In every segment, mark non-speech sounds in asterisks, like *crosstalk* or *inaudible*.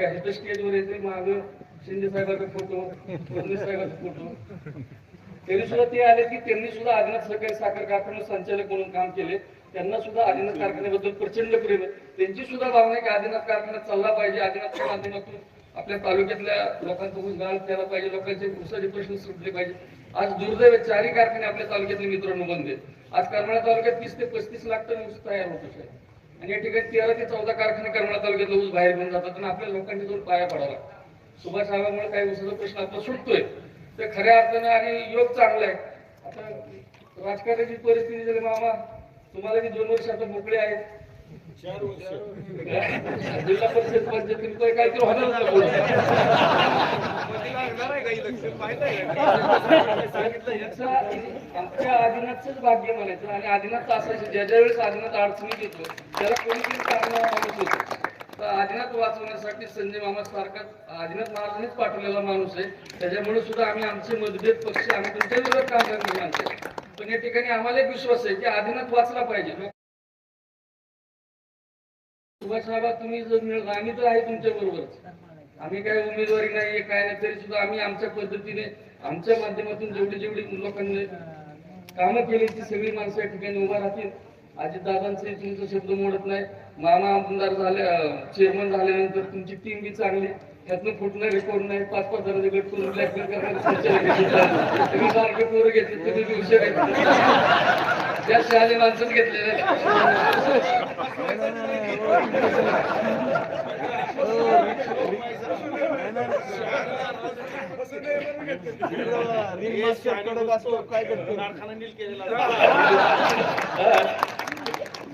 स्टेजवर येते माग शिंदे साहेबांचा फोटो फडणवीस साहेबांचा फोटो तरी सुद्धा ते आले की त्यांनी सुद्धा आदिनाथ सहकारी साखर कारखाना संचालक म्हणून काम केले. त्यांना सुद्धा आदिनाथ कारखान्याबद्दल प्रचंड प्रेम आहे. त्यांची सुद्धा भावना आहे की आदिनाथ कारखाना चालला पाहिजे आदिनाथच्या माध्यमातून आपल्या तालुक्यातल्या लोकांचा गाळ केला पाहिजे लोकांचे ऊसाचे प्रश्न सुटले पाहिजे. आज दुर्दैव चारही कारखाने आपल्या तालुक्यातले मित्रांनो बंद आहेत. आज करमाळा तालुक्यात तीस ते पस्तीस लाख टन ऊस तयार होतो साहेब आणि या ठिकाणी तेरा ते चौदा कारखाने करमाळा तालुक्यातलं ऊस बाहेर घेऊन जातात आणि आपल्या लोकांनी दोन पाया पडावा सुभाष साहेबांमुळे काही ऊसाचा प्रश्न आपला सुटतोय. तर खऱ्या अर्थानं आणि योग चांगला आहे. आता राजकारणाची परिस्थिती जरी मामा तुम्हाला की दोन वर्ष आता मोकळे आहेत. *laughs* जिल्हा परिषद पंचायत काहीतरी होणार आमच्या आदिनाथच भाग्य म्हणायचं आणि आदिनाथ असायचं ज्या ज्या वेळेस आदिनाथ अडचणीत येतो त्याला कोणीतरी कारण माणूस होतो. तर आदिनाथ वाचवण्यासाठी संजय मामा सारखा आदिनाथ महाराजांनीच पाठवलेला माणूस आहे. त्याच्यामुळे सुद्धा आम्ही आमचे मतभेद पक्ष आम्ही तुमच्या विरोधात काम करणार माणसं पण या ठिकाणी आम्हाला एक विश्वास आहे की आदिनाथ वाचला पाहिजे. सुभाष तुम्ही जर मिळत आम्ही तर आहे तुमच्या बरोबरच. आम्ही काय उमेदवारी नाही काय नाही तरी सुद्धा आम्ही आमच्या पद्धतीने आमच्या माध्यमातून जेवढी जेवढी लोकांनी कामं केली ती सगळी माणसं या ठिकाणी उभा राहतील. आजी दादांचे तुमचा शब्द मोडत नाही. मामा आमदार झाले चेअरमन झाल्यानंतर तुमची टीम बी चांगली. त्यातनं फुटणं रेकॉर्ड नाही. पाच पाच जणांचे गट करून ब्लॅकमेल तुम्ही सारखे पोरं घेतले तुम्ही बी हुशार त्या शहाणे माणसंच घेतलेले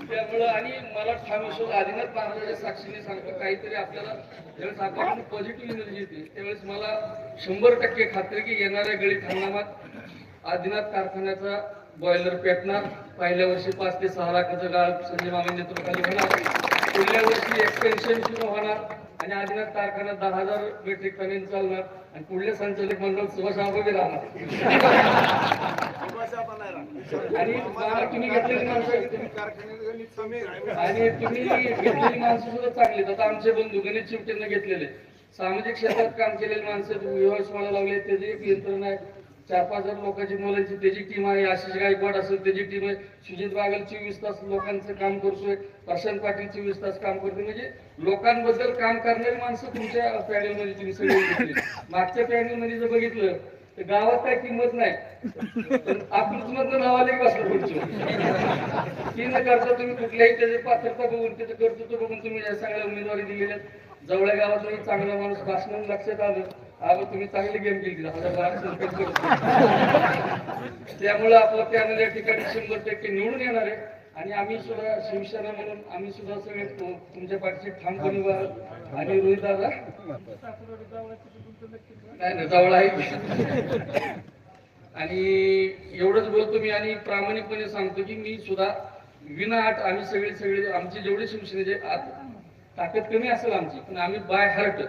त्यामुळं आणि मला ठाम विश्वास आदिनाथ महाराजाच्या साक्षीने सांगतो काहीतरी आपल्याला ज्यावेळेस पॉझिटिव्ह एनर्जी येते त्यावेळेस मला शंभर टक्के खात्री की येणाऱ्या गळीत हंगामात आदिनाथ कारखान्याचा बॉयलर पेटणार. पहिल्या वर्षी पाच ते सहा लाखाचं गाळ संजय मामा नेतृत्वाखाली होणार. पुढल्या वर्षी एक्सपेन्शन सुरू होणार. आणि आदिनाथ कारखाना दहा हजार मेट्रिक टन चालणार आणि पुढल्या संचालक मंडळ सुभाष आंबे राहणार. आणि तुम्ही घेतलेली माणसं आणि तुम्ही घेतलेली माणसं सुद्धा चांगली. आता आमचे बंधू गणेश चिमटेंना घेतलेले सामाजिक क्षेत्रात काम केलेले माणसं विवाह लावले त्याचे एक यंत्रणा आहे. चार पाच हजार लोकांची मुलांची त्याची टीम आहे आशिष गायकवाड असेल त्याची टीम आहे. सुजित बागल चोवीस तास लोकांचं काम करतोय प्रशांत पाटील चोवीस तास काम करतोय. म्हणजे लोकांबद्दल काम करणारी माणसं तुमच्या पॅनलमध्ये तुम्ही सगळी घेतली मागच्या पॅनलमध्ये जर बघितलं तर गावात काय किंमत नाही. पण आपलंच मधलं नावाला एक बसलं पुढचं. ती न करता तुम्ही कुठल्याही त्याचे पात्रता बघून त्याचं कर्तृत्व बघून तुम्ही या सगळ्या उमेदवारी दिलेल्या जवळ्या गावातही चांगला माणूस भाषण लक्षात आलं. अगं तुम्ही चांगली गेम केली हजार करतो. त्यामुळं आपलं पॅनल या ठिकाणी शंभर टक्के निवडून येणार आहे. आणि आम्ही सुद्धा शिवसेना म्हणून आम्ही सुद्धा सगळे तुमच्या पाठीशी ठामपणे उभा आणि रोहित दादा? नाही ना जवळ आहे. आणि एवढंच बोलतो मी आणि प्रामाणिकपणे सांगतो की मी सुद्धा विना आठ आम्ही सगळे सगळे आमचे जेवढे शिवसेनेचे आत- ताकद कमी असेल आमची पण आम्ही बाय हार्ट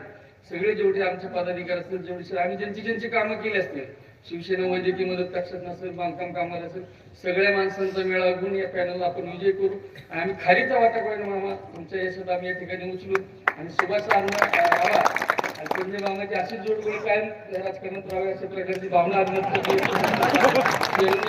सगळे जेवढे आमचे पदाधिकारी असतील जेवढे आम्ही ज्यांची ज्यांची कामं केली असतील शिवसेना वैद्यकीय मदत कक्षात नसेल बांधकाम कामाला असेल सगळ्या माणसांचा मेळा घेऊन या पॅनलला आपण विजय करू. आणि आम्ही खारीचा वाटा करू मामा. तुमच्या यशात आम्ही या ठिकाणी उचलू. आणि सुभाष आणि संजय मामाची अशीच जोडगोळी कायम राजकारणात राहावी अशा प्रकारची भावना धन्यवाद.